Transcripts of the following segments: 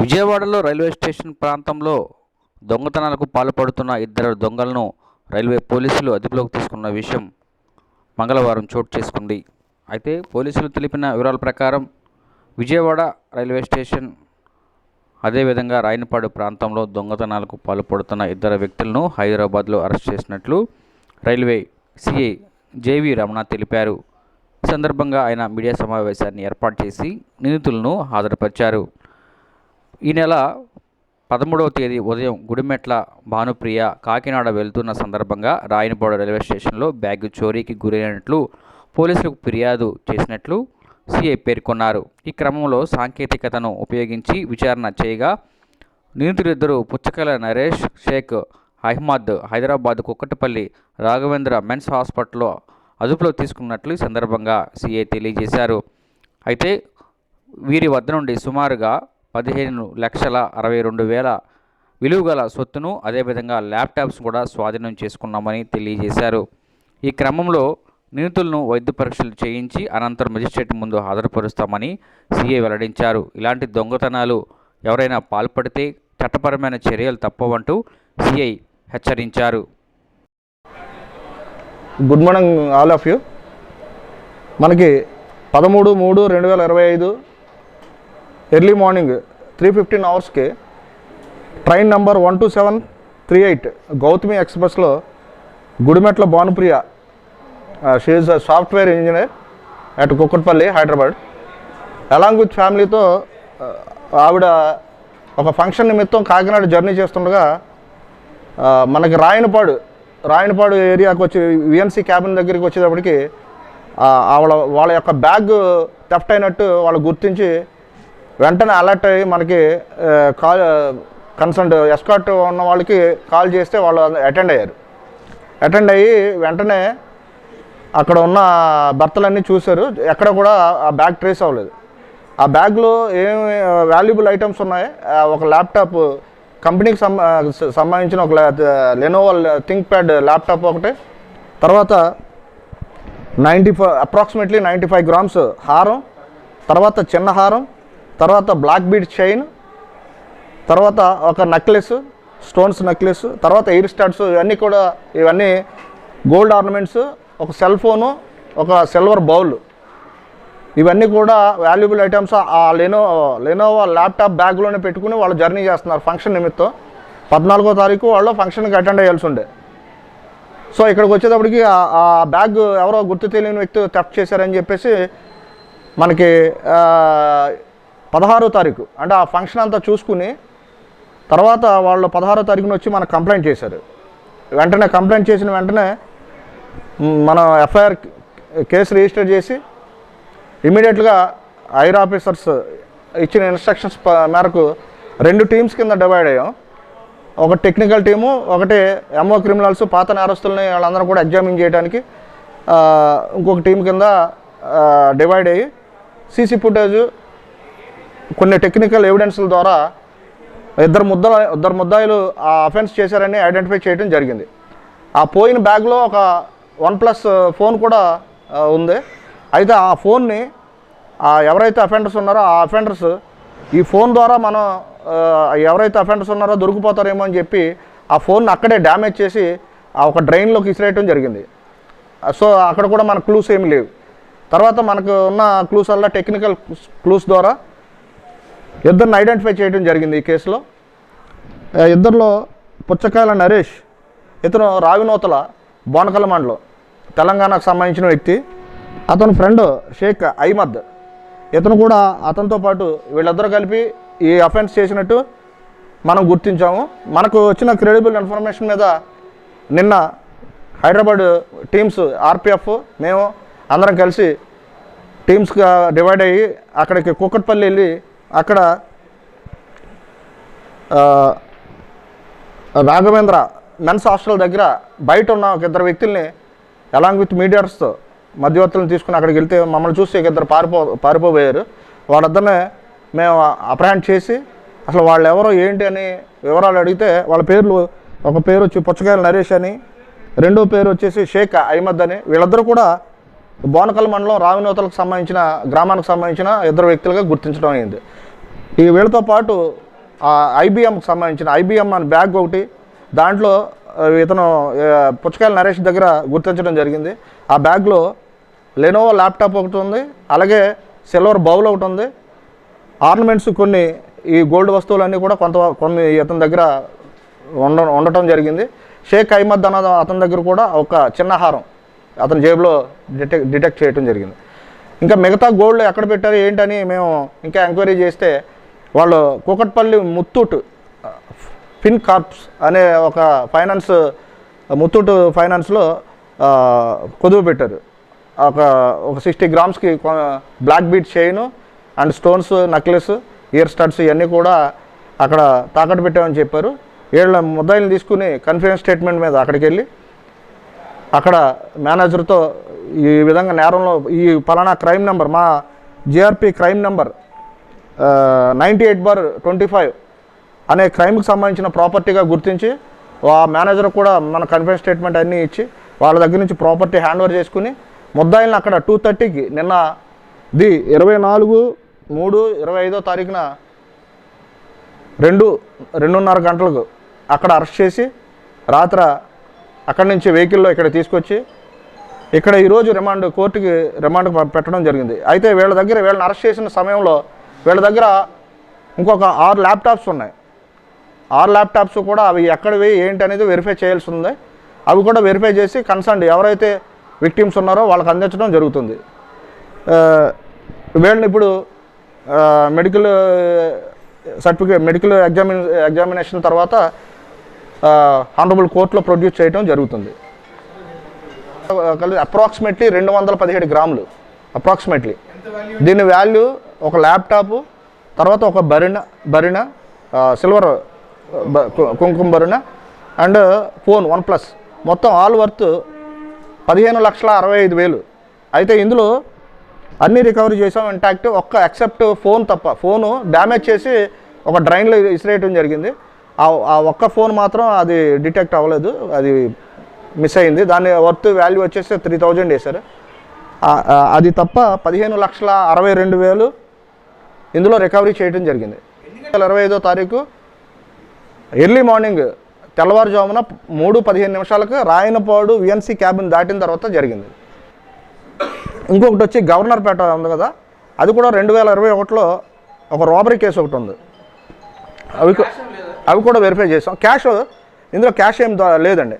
విజయవాడలో railway station ప్రాంతంలో దొంగతనాలకు పాల్పడుతున్న ఇద్దరు దొంగలను రైల్వే పోలీసులు అదుపులోకి తీసుకున్న విషయం మంగళవారం చోటు చేసుకుంది. అయితే పోలీసులు తెలిపిన వివరాల ప్రకారం విజయవాడ రైల్వే స్టేషన్ అదేవిధంగా రాయనపాడు ప్రాంతంలో దొంగతనాలకు పాల్పడుతున్న ఇద్దరు వ్యక్తులను హైదరాబాద్లో అరెస్ట్ చేసినట్లు రైల్వే సిఐ జేవి రమణ తెలిపారు. ఈ సందర్భంగా ఆయన మీడియా సమావేశాన్ని ఏర్పాటు చేసి నిందితులను హాజరుపరిచారు. ఈ నెల పదమూడవ తేదీ ఉదయం గుడిమెట్ల భానుప్రియ కాకినాడ వెళ్తున్న సందర్భంగా రాయనపాడు రైల్వే స్టేషన్లో బ్యాగ్ చోరీకి గురైనట్లు పోలీసులకు ఫిర్యాదు చేసినట్లు సిఐ పేర్కొన్నారు. ఈ క్రమంలో సాంకేతికతను ఉపయోగించి విచారణ చేయగా నిందితులిద్దరూ పుచ్చకల నరేష్ షేక్ అహ్మద్ హైదరాబాద్ కుక్కటపల్లి రాఘవేంద్ర మెన్స్ హాస్పిటల్లో అదుపులో తీసుకున్నట్లు ఈ సందర్భంగా సిఐ తెలియజేశారు. అయితే వీరి వద్ద నుండి సుమారుగా పదిహేను లక్షల అరవై రెండు వేల విలువగల సొత్తును అదేవిధంగా ల్యాప్టాప్స్ కూడా స్వాధీనం చేసుకున్నామని తెలియజేశారు. ఈ క్రమంలో నిందితులను వైద్య పరీక్షలు చేయించి అనంతరం మెజిస్ట్రేట్ ముందు హాజరుపరుస్తామని సీఏ వెల్లడించారు. ఇలాంటి దొంగతనాలు ఎవరైనా పాల్పడితే చట్టపరమైన చర్యలు తప్పవంటూ సిఐ హెచ్చరించారు. Good morning all of you. మనకి పదమూడు మూడు రెండు వేల ఇరవై ఐదు ఎర్లీ మార్నింగ్ త్రీ ఫిఫ్టీన్ అవర్స్కి train number one two seven three eight Gautami ఎక్స్ప్రెస్లో Gudimetla Bhanupriya she software engineer at Kukatpally Hyderabad along with ఫ్యామిలీతో ఆవిడ ఒక ఫంక్షన్ నిమిత్తం కాకినాడ జర్నీ చేస్తుండగా మనకి రాయనపాడు రాయనపాడు ఏరియాకి వచ్చి విఎన్సీ క్యాబిన్ దగ్గరికి వచ్చేటప్పటికి ఆవిడ వాళ్ళ వాళ్ళ యొక్క బ్యాగ్ థెఫ్ట్ అయినట్టు వాళ్ళు గుర్తించి వెంటనే అలర్ట్ అయ్యి మనకి కాల్ కన్సల్ట్ ఎస్కాట్ ఉన్న వాళ్ళకి కాల్ చేస్తే వాళ్ళు అటెండ్ అయ్యారు. అటెండ్ అయ్యి వెంటనే అక్కడ ఉన్న భర్తలన్నీ చూశారు. ఎక్కడ కూడా ఆ బ్యాగ్ ట్రేస్ అవ్వలేదు. ఆ బ్యాగ్లో ఏమి వాల్యుబుల్ ఐటమ్స్ ఉన్నాయి. ఆ, ఒక ల్యాప్టాప్ కంపెనీకి సంబంధించిన ఒక లెనోవో థింక్ ప్యాడ్ ల్యాప్టాప్ ఒకటి. తర్వాత ninety five approximately ninety five grams హారం. తర్వాత చిన్న హారం. తర్వాత బ్లాక్ బీడ్ చైన్ తర్వాత ఒక నెక్లెస్ స్టోన్స్ నెక్లెస్ తర్వాత ఎయిర్ స్టార్ట్స్ ఇవన్నీ కూడా ఇవన్నీ గోల్డ్ ఆర్నమెంట్స్ ఒక సెల్ ఫోను ఒక సిల్వర్ బౌల్. ఇవన్నీ కూడా వాల్యుబుల్ ఐటమ్స్. ఆ లెనో లెనోవా ల్యాప్టాప్ బ్యాగ్లోనే పెట్టుకుని వాళ్ళు జర్నీ చేస్తున్నారు ఫంక్షన్ నిమిత్తం. పద్నాలుగో తారీఖు వాళ్ళు ఫంక్షన్కి అటెండ్ అయ్యాల్సి ఉండే. సో ఇక్కడికి వచ్చేటప్పటికి ఆ- బ్యాగ్ ఎవరో గుర్తు తెలియని వ్యక్తి థెఫ్ట్ చేశారని చెప్పేసి మనకి పదహారో తారీఖు. అంటే ఆ ఫంక్షన్ అంతా చూసుకుని తర్వాత వాళ్ళు పదహారో తారీఖున వచ్చి మనకు కంప్లైంట్ చేశారు. వెంటనే కంప్లైంట్ చేసిన వెంటనే మన మనం ఎఫ్ఐఆర్ కేసు రిజిస్టర్ చేసి ఇమీడియట్గా ఐర్ ఆఫీసర్స్ ఇచ్చిన ఇన్స్ట్రక్షన్స్ మేరకు రెండు టీమ్స్ కింద డివైడ్ అయ్యాం. ఒక టెక్నికల్ టీము ఒకటి ఎంఓ క్రిమినల్స్ పాత నేరస్తుల్ని వాళ్ళందరూ కూడా ఎగ్జామిన్ చేయడానికి ఇంకొక టీం కింద డివైడ్ అయ్యి సీసీ ఫుటేజ్ కొన్ని టెక్నికల్ ఎవిడెన్స్ల ద్వారా ఇద్దరు ముద్ద ఇద్దరు ముద్దాయిలు ఆ అఫెన్స్ చేశారని ఐడెంటిఫై చేయడం జరిగింది. ఆ పోయిన బ్యాగ్లో ఒక వన్ ప్లస్ ఫోన్ కూడా ఉంది. అయితే ఆ ఫోన్ని ఆ ఎవరైతే అఫెండర్స్ ఉన్నారో ఆ అఫెండర్స్ ఈ ఫోన్ ద్వారా మనం ఎవరైతే అఫెండర్స్ ఉన్నారో దొరికిపోతారేమో అని చెప్పి ఆ ఫోన్ అక్కడే డ్యామేజ్ చేసి ఆ ఒక డ్రైన్లోకి ఇసిరేయటం జరిగింది. సో అక్కడ కూడా మన క్లూస్ ఏమి లేవు. తర్వాత మనకు ఉన్న క్లూస్ వల్ల టెక్నికల్ క్లూస్ ద్వారా ఇద్దరిని ఐడెంటిఫై చేయడం జరిగింది ఈ కేసులో ఇద్దరిలో పుచ్చకాయల నరేష్ ఇతను రావినోతల బోనకల మండలం తెలంగాణకు సంబంధించిన వ్యక్తి. అతని ఫ్రెండ్ షేక్ అహ్మద్. ఇతను కూడా అతనితో పాటు వీళ్ళిద్దరూ కలిపి ఈ అఫెన్స్ చేసినట్టు మనం గుర్తించాము. మనకు వచ్చిన క్రెడిబుల్ ఇన్ఫర్మేషన్ మీద నిన్న హైదరాబాద్ టీమ్స్ ఆర్పిఎఫ్ మేము అందరం కలిసి టీమ్స్గా డివైడ్ అయ్యి అక్కడికి కుక్కట్పల్లి వెళ్ళి అక్కడ రాఘవేంద్ర మెన్స్ హాస్టల్ దగ్గర బయట ఉన్న ఒక ఇద్దరు వ్యక్తుల్ని అలాంగ్ విత్ మీడియర్స్తో మధ్యవర్తులను తీసుకుని అక్కడికి వెళ్తే మమ్మల్ని చూసి ఒక ఇద్దరు పారిపో పారిపోబోయారు. వాళ్ళిద్దరినే మేము అప్రహెండ్ చేసి అసలు వాళ్ళు ఎవరో ఏంటి అని వివరాలు అడిగితే వాళ్ళ పేర్లు ఒక పేరు వచ్చి పుచ్చకాయల నరేష్ అని రెండో పేరు వచ్చేసి షేక్ అహ్మద్ అని వీళ్ళిద్దరూ కూడా బోనకల్ మండలం రావినోతలకు సంబంధించిన గ్రామానికి సంబంధించిన ఇద్దరు వ్యక్తులుగా గుర్తించడం అయింది. ఈ వీళ్ళతో పాటు ఐబిఎంకి సంబంధించిన ఐబిఎం అని బ్యాగ్ ఒకటి దాంట్లో ఇతను పుచ్చకాయల నరేష్ దగ్గర గుర్తించడం జరిగింది. ఆ బ్యాగ్లో లెనోవో ల్యాప్టాప్ ఒకటి ఉంది అలాగే సిల్వర్ బౌల్ ఒకటి ఉంది. ఆర్నమెంట్స్ కొన్ని ఈ గోల్డ్ వస్తువులన్నీ కూడా కొంత కొన్ని ఇతని దగ్గర ఉండ ఉండటం జరిగింది. షేక్ అహ్మద్ అన్న అతని దగ్గర కూడా ఒక చిన్న హారం అతని జేబులో డిటెక్ డిటెక్ట్ చేయడం జరిగింది. ఇంకా మిగతా గోల్డ్ ఎక్కడ పెట్టారు ఏంటని మేము ఇంకా ఎంక్వైరీ చేస్తే వాళ్ళు కూకట్పల్లి ముత్తూట్ ఫిన్ కార్ప్స్ అనే ఒక ఫైనాన్స్ ముత్తూట్ ఫైనాన్స్లో కొదువు కుదువ పెట్టారు. ఒక ఒక sixty గ్రామ్స్కి black bead chain and stones necklace ear studs ఇవన్నీ కూడా అక్కడ తాకట్టు పెట్టామని చెప్పారు. ఏళ్ళ ముద్దాయిలు తీసుకుని కన్ఫిడెన్స్ స్టేట్మెంట్ మీద అక్కడికి వెళ్ళి అక్కడ మేనేజర్తో ఈ విధంగా నేరంలో ఈ పలానా క్రైమ్ నెంబర్ మా GRP crime number ninety eight bar twenty five అనే క్రైమ్కి సంబంధించిన ప్రాపర్టీగా గుర్తించి ఆ మేనేజర్ కూడా మన కన్ఫిడెన్స్ స్టేట్మెంట్ అన్నీ ఇచ్చి వాళ్ళ దగ్గర నుంచి ప్రాపర్టీ హ్యాండ్ ఓవర్ చేసుకుని ముద్దాయిల్ని అక్కడ టూ థర్టీకి నిన్న ది ఇరవై నాలుగు మూడు ఇరవై ఐదో తారీఖున రెండు రెండున్నర గంటలకు అక్కడ అరెస్ట్ చేసి రాత్ర అక్కడి నుంచి వెహికల్లో ఇక్కడ తీసుకొచ్చి ఇక్కడ ఈరోజు రిమాండ్ కోర్టుకి రిమాండ్ పెట్టడం జరిగింది. అయితే వీళ్ళ దగ్గర వీళ్ళని అరెస్ట్ చేసిన సమయంలో వీళ్ళ దగ్గర ఇంకొక ఆరు ల్యాప్టాప్స్ ఉన్నాయి. ఆరు ల్యాప్టాప్స్ కూడా అవి ఎక్కడివి ఏంటి అనేది వెరిఫై చేయాల్సి ఉంది. అవి కూడా వెరిఫై చేసి కన్సర్న్ ఎవరైతే విక్టిమ్స్ ఉన్నారో వాళ్ళకి అందించడం జరుగుతుంది. వీళ్ళని ఇప్పుడు medical certificate medical examine examination తర్వాత హానరబుల్ కోర్టులో ప్రొడ్యూస్ చేయడం జరుగుతుంది. కలిసి అప్రాక్సిమేట్లీ రెండు వందల పదిహేడు గ్రాములు. అప్రాక్సిమేట్లీ దీని వాల్యూ ఒక ల్యాప్టాప్ తర్వాత ఒక బరిణ బరిణ సిల్వర్ కుంకుమ బరిణ అండ్ ఫోన్ వన్ ప్లస్ మొత్తం ఆల్ వర్త్ పదిహేను లక్షల అరవై ఐదు వేలు. అయితే ఇందులో అన్నీ రికవరీ చేసాం. ఇంటాక్ట్ ఒక్క ఎక్సెప్ట్ ఫోన్ తప్ప ఫోను డ్యామేజ్ చేసి ఒక డ్రైన్లో ఇసిరేయటం జరిగింది. ఆ ఒక్క ఫోన్ మాత్రం అది డిటెక్ట్ అవ్వలేదు. అది మిస్ అయింది. దాని వర్త్ వాల్యూ వచ్చేసి త్రీ థౌజండ్ వేశారు. అది తప్ప పదిహేను లక్షల అరవై రెండు వేలు ఇందులో రికవరీ చేయడం జరిగింది. ఇరవై ఐదో తారీఖు ఎర్లీ మార్నింగ్ తెల్లవారుజామున మూడు పదిహేను నిమిషాలకు రాయనపాడు విఎన్సీ క్యాబిన్ దాటిన తర్వాత జరిగింది. ఇంకొకటి వచ్చి గవర్నర్పేట ఉంది కదా అది కూడా రెండు వేల ఇరవై ఒకటిలో ఒక రాబరీ కేసు ఒకటి ఉంది. అవి అవి కూడా వెరిఫై చేసాం. క్యాష్ ఇందులో క్యాష్ ఏం లేదండి.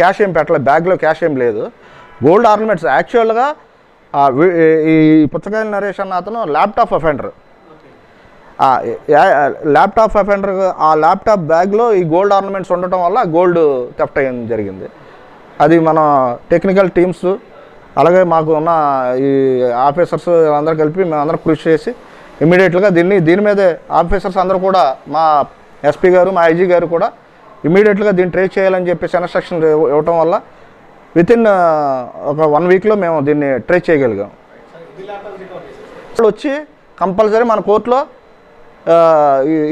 క్యాష్ ఏం పెట్టలేదు బ్యాగ్లో క్యాష్ ఏం లేదు. గోల్డ్ ఆర్నమెంట్స్ యాక్చువల్గా ఈ పుచ్చకాయల నరేష్ అన్న అతను ల్యాప్టాప్ అఫెండర్ ల్యాప్టాప్ అఫెండర్ ఆ ల్యాప్టాప్ బ్యాగ్లో ఈ గోల్డ్ ఆర్నమెంట్స్ ఉండటం వల్ల గోల్డ్ థెఫ్ట్ అయ్యడం జరిగింది. అది మన టెక్నికల్ టీమ్స్ అలాగే మాకు ఉన్న ఈ ఆఫీసర్స్ అందరూ కలిపి మేమందరం కృషి చేసి ఇమీడియట్గా దీన్ని దీని మీదే ఆఫీసర్స్ అందరూ కూడా మా ఎస్పీ గారు మా ఐజీ గారు కూడా ఇమీడియట్గా దీన్ని ట్రేస్ చేయాలని చెప్పేసి ఇన్స్ట్రక్షన్ ఇవ్వటం వల్ల విత్ ఇన్ ఒక వన్ వీక్లో మేము దీన్ని ట్రేస్ చేయగలిగాం. వాళ్ళు వచ్చి కంపల్సరీ మన కోర్టులో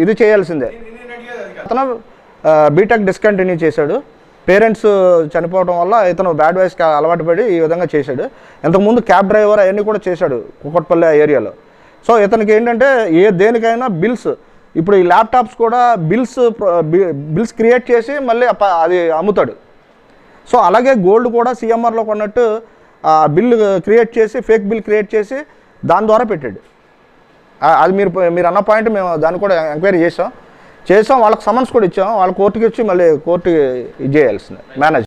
ఇది చేయాల్సిందే. అతను బీటెక్ డిస్కంటిన్యూ చేశాడు. పేరెంట్స్ చనిపోవడం వల్ల ఇతను బ్యాడ్ వైస్కి అలవాటు పడి ఈ విధంగా చేశాడు. ఇంతకుముందు క్యాబ్ డ్రైవర్ అవన్నీ కూడా చేశాడు కుక్కట్పల్లి ఏరియాలో. సో ఇతనికి ఏంటంటే ఏ దేనికైనా బిల్స్ ఇప్పుడు ఈ ల్యాప్టాప్స్ కూడా బిల్స్ బిల్స్ క్రియేట్ చేసి మళ్ళీ అది అమ్ముతాడు. సో అలాగే గోల్డ్ కూడా సిఎంఆర్లో కొన్నట్టు ఆ బిల్ క్రియేట్ చేసి ఫేక్ బిల్ క్రియేట్ చేసి దాని ద్వారా పెట్టాడు. అది మీరు మీరు అన్న పాయింట్ మేము దాన్ని కూడా ఎంక్వైరీ చేసాం చేసాం వాళ్ళకి సమన్స్ కూడా ఇచ్చాం. వాళ్ళ కోర్టుకి ఇచ్చి మళ్ళీ కోర్టుకి ఇది చేయాల్సిందే మేనేజ్